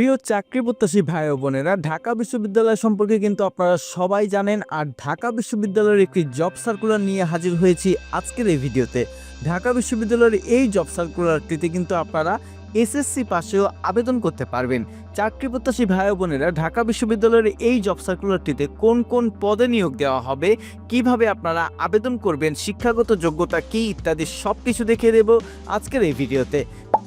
প্রিয় চাকরি প্রত্যাশী ভাই বোনেরা, ঢাকা বিশ্ববিদ্যালয় সম্পর্কে কিন্তু আপনারা সবাই জানেন আর ঢাকা বিশ্ববিদ্যালয়ের একটি জব সার্কুলার নিয়ে হাজির হয়েছি আজকের এই ভিডিওতে। ঢাকা বিশ্ববিদ্যালয়ের এই জব সার্কুলারটিতে কিন্তু আপনারা এসএসসি পাশেও আবেদন করতে পারবেন। চাকরি প্রত্যাশী ভাই বোনেরা, ঢাকা বিশ্ববিদ্যালয়ের এই জব সার্কুলারটিতে কোন কোন পদে নিয়োগ দেওয়া হবে, কীভাবে আপনারা আবেদন করবেন, শিক্ষাগত যোগ্যতা কি ইত্যাদি সব কিছু দেখিয়ে দেব আজকের এই ভিডিওতে।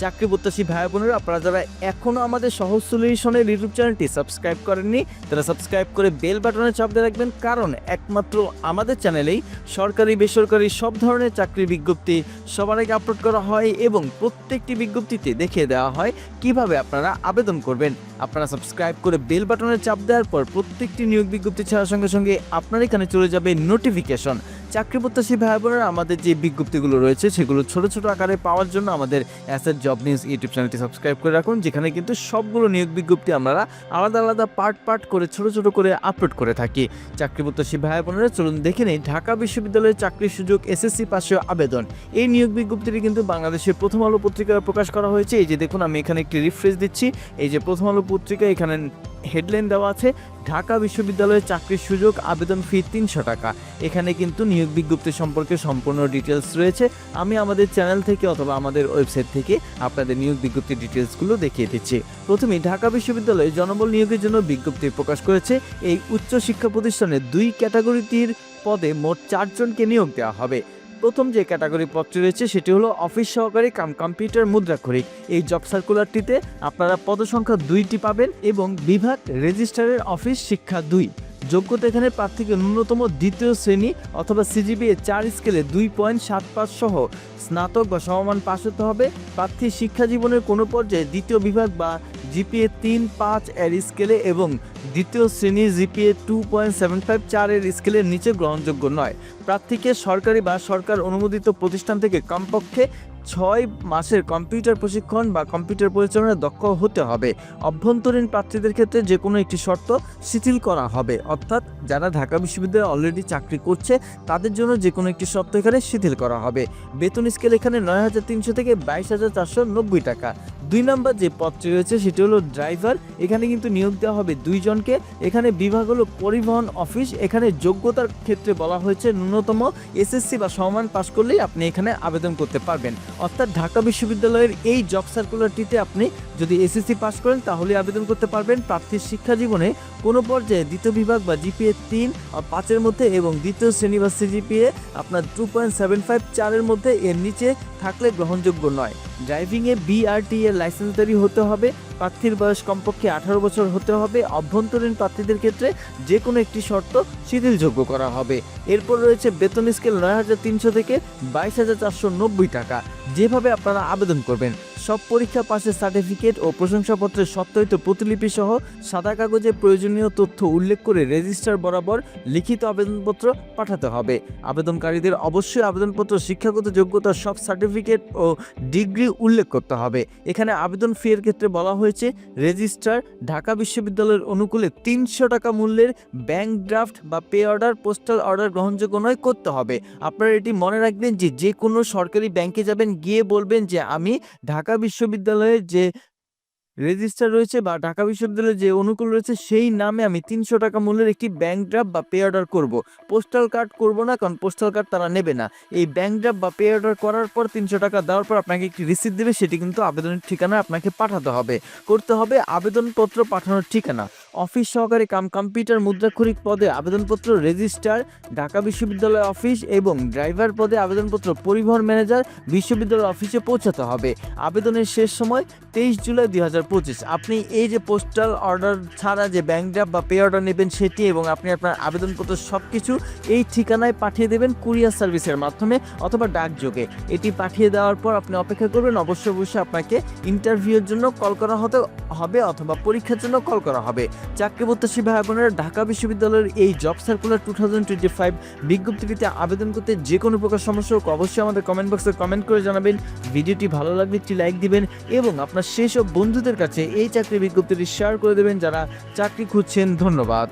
চাকরি প্রত্যাশী ভাই বোনেরা, আপনারা যারা এখনও আমাদের সহজ সলিউশনের ইউটিউব চ্যানেলটি সাবস্ক্রাইব করেননি, তারা সাবস্ক্রাইব করে বেল বাটনে চাপ দিয়ে রাখবেন, কারণ একমাত্র আমাদের চ্যানেলেই সরকারি, বেসরকারি সব ধরনের চাকরি বিজ্ঞপ্তি সবার আগে আপলোড করা হয় এবং প্রত্যেকটি বিজ্ঞপ্তিতে দেখিয়ে দেওয়া হয় কীভাবে আপনারা আবেদন করবেন। আপনারা সাবস্ক্রাইব করে বেল বাটনে চাপ দেওয়ার পর প্রত্যেকটি নিয়োগ বিজ্ঞপ্তি ছাড়ার সঙ্গে সঙ্গে আপনার এখানে চলে যাবে নোটিফিকেশন। চাকরি প্রত্যাশী ভাই বোনেরা আমাদের যে বিজ্ঞপ্তিগুলো রয়েছে, সেগুলো ছোট ছোট আকারে পাওয়ার জন্য আমাদের অ্যাসেট জব নিউজ ইউটিউব চ্যানেলটি সাবস্ক্রাইব করে রাখুন, যেখানে কিন্তু সবগুলো নিয়োগ বিজ্ঞপ্তি আমরা আলাদা আলাদা পার্ট পার্ট করে, ছোট ছোট করে আপলোড করে থাকি। চাকরি প্রত্যাশী ভাই বোনেরা চলুন দেখে নেই, ঢাকা বিশ্ববিদ্যালয়ের চাকরির সুযোগ এসএসসি পাশে আবেদন। এই নিয়োগ বিজ্ঞপ্তিটি কিন্তু বাংলাদেশের প্রথম আলো পত্রিকায় প্রকাশ করা হয়েছে। এই যে দেখুন, আমি এখানে একটি রিফ্রেশ দিচ্ছি। এই যে প্রথম আলো পত্রিকা, এখানে হেডলাইন দেওয়া আছে, ঢাকা বিশ্ববিদ্যালয়ের চাকরির সুযোগ, আবেদন ফি তিনশো টাকা। এখানে কিন্তু নিয়োগ বিজ্ঞপ্তি সম্পর্কে সম্পূর্ণ ডিটেলস রয়েছে। আমি আমাদের চ্যানেল থেকে অথবা আমাদের ওয়েবসাইট থেকে আপনাদের নিয়োগ বিজ্ঞপ্তির ডিটেলসগুলো দেখিয়ে দিচ্ছি। প্রথমে ঢাকা বিশ্ববিদ্যালয়ে জনবল নিয়োগের জন্য বিজ্ঞপ্তি প্রকাশ করেছে। এই উচ্চ শিক্ষা প্রতিষ্ঠানে দুই ক্যাটাগরিটির পদে মোট চারজনকে নিয়োগ দেওয়া হবে। প্রথম যে ক্যাটাগরি পদটি রয়েছে সেটি হলো অফিস সহকারী কাম কম্পিউটার মুদ্রাক্ষরিক এই জব সার্কুলারটিতে আপনারা পদসংখ্যা দুইটি পাবেন এবং বিভাগ, রেজিস্ট্রারের অফিস, শিক্ষা দুই। যোগ্যতা এখানে প্রার্থীকে ন্যূনতম দ্বিতীয় শ্রেণি অথবা সিজিপিএ চার স্কেলে দুই পয়েন্ট সাত পাঁচ সহ স্নাতক বা সমমান পাশ হতে হবে। প্রার্থী শিক্ষা জীবনের কোনো পর্যায়ে দ্বিতীয় বিভাগ বা জিপিএ তিন পাঁচ এর স্কেলে এবং দ্বিতীয় শ্রেণি GPA two point seven five চারের স্কেলের নিচে গ্রহণযোগ্য নয়। প্রার্থীকে সরকারি বা সরকার অনুমোদিত প্রতিষ্ঠান থেকে কমপক্ষে ছয় মাসের কম্পিউটার প্রশিক্ষণ বা কম্পিউটার পরিচালনায় দক্ষ হতে হবে। অভ্যন্তরীণ প্রার্থীদের ক্ষেত্রে যে কোনো একটি শর্ত শিথিল করা হবে। অর্থাৎ যারা ঢাকা বিশ্ববিদ্যালয়ে অলরেডি চাকরি করছে, তাদের জন্য যে কোনো একটি শর্ত এখানে শিথিল করা হবে। বেতন স্কেল এখানে নয় হাজার তিনশো থেকে বাইশ হাজার চারশো নব্বই টাকা। দুই নম্বর যে পদটি রয়েছে, সেটি হলো ড্রাইভার এখানে কিন্তু নিয়োগ দেওয়া হবে দুইজনকে এখানে বিভাগ হলো পরিবহন অফিস এখানে যোগ্যতার ক্ষেত্রে বলা হয়েছে ন্যূনতম এসএসসি বা সমান পাশ করলেই আপনি এখানে আবেদন করতে পারবেন। অর্থাৎ ঢাকা বিশ্ববিদ্যালয়ের এই জব সার্কুলারটিতে আপনি যদি এসএসসি পাস করেন, তাহলে আবেদন করতে পারবেন প্রার্থীর শিক্ষা জীবনে কোনো পর্যায়ে দ্বিতীয় বিভাগ বা জিপিএ তিন পাঁচের মধ্যে এবং দ্বিতীয় শ্রেণি বা সিজিপিএ আপনার টু পয়েন্ট সেভেন ফাইভ চারের মধ্যে এর নিচে থাকলে গ্রহণযোগ্য নয়। ড্রাইভিংয়ে বিআরটি এর লাইসেন্সধারী হতে হবে। প্রার্থীর বয়স কমপক্ষে আঠারো বছর হতে হবে। অভ্যন্তরীণ প্রার্থীদের ক্ষেত্রে যে কোনো একটি শর্ত শিথিলযোগ্য করা হবে। এরপর রয়েছে বেতন স্কেল নয় হাজার তিনশো থেকে বাইশ হাজার চারশো নব্বই টাকা। যেভাবে আপনারা আবেদন করবেন সব পরীক্ষা পাশের সার্টিফিকেট ও প্রশংসাপত্রের সত্যায়িত প্রতিলিপি সহ সাদা কাগজে প্রয়োজনীয় তথ্য উল্লেখ করে রেজিস্ট্রার বরাবর লিখিত আবেদনপত্র পাঠাতে হবে। আবেদনকারীদের অবশ্যই আবেদনপত্র, শিক্ষাগত যোগ্যতার সব সার্টিফিকেট ও ডিগ্রি উল্লেখ করতে হবে। এখানে আবেদন ফি এর ক্ষেত্রে বলা হয়েছে রেজিস্ট্রার ঢাকা বিশ্ববিদ্যালয়ের অনুকূলে তিনশো টাকা মূল্যের ব্যাংক ড্রাফট বা পে অর্ডার পোস্টাল অর্ডার গ্রহণযোগ্য নয়, করতে হবে। আপনারা এটি মনে রাখবেন যে যে কোনো সরকারি ব্যাংকে যাবেন, গিয়ে বলবেন যে আমি ঢাকা বিশ্ববিদ্যালয়ের যে রেজিস্টার রয়েছে বা ঢাকা বিশ্ববিদ্যালয়ে যে অনুকূল রয়েছে, সেই নামে আমি তিনশো টাকা মূল্যের একটি ব্যাঙ্ক ড্রাফ্ট বা পে অর্ডার করব। পোস্টাল কার্ড করব না, কারণ পোস্টাল কার্ড তারা নেবে না। এই ব্যাঙ্ক ড্রাফ্ট বা পে অর্ডার করার পর তিনশো টাকা দেওয়ার পর আপনাকে একটি রিসিপ্ট দেবে, সেটি কিন্তু আবেদনের ঠিকানা আপনাকে পাঠাতে হবে। করতে হবে আবেদনপত্র পাঠানোর ঠিকানা। অফিস সহকারী কাম, কম্পিউটার মুদ্রাক্ষরিক পদে আবেদনপত্র রেজিস্ট্রার, ঢাকা বিশ্ববিদ্যালয় অফিস এবং ড্রাইভার পদে আবেদনপত্র পরিবহন ম্যানেজার বিশ্ববিদ্যালয় অফিসে পৌঁছাতে হবে। আবেদনের শেষ সময় তেইশ জুলাই দুই হাজার পঁচিশ। আপনি এই যে পোস্টাল অর্ডার ছাড়া যে ব্যাংক ড্রাফট বা পে অর্ডার নেবেন সেটি এবং আপনি আপনার আবেদনপত্র সব কিছু এই ঠিকানায় পাঠিয়ে দেবেন কুরিয়ার সার্ভিসের মাধ্যমে অথবা ডাকযোগে। এটি পাঠিয়ে দেওয়ার পর আপনি অপেক্ষা করবেন, অবশ্যই অবশ্যই আপনাকে ইন্টারভিউর জন্য কল করা হতে, হবে অথবা পরীক্ষার জন্য কল করা হবে। চাকরি প্রত্যাশী ভাই বোনেরা ঢাকা বিশ্ববিদ্যালয়ের এই job circular two thousand twenty five বিজ্ঞপ্তিটিতে আবেদন করতে যে কোনো প্রকার সমস্যা হোক, অবশ্যই আমাদের কমেন্ট বক্সে কমেন্ট করে জানাবেন। ভিডিওটি ভালো লাগলে একটি লাইক দিবেন এবং আপনার সেই সব বন্ধুদের কাছে এই চাকরি বিজ্ঞপ্তিটি শেয়ার করে দেবেন যারা চাকরি খুঁজছেন। ধন্যবাদ।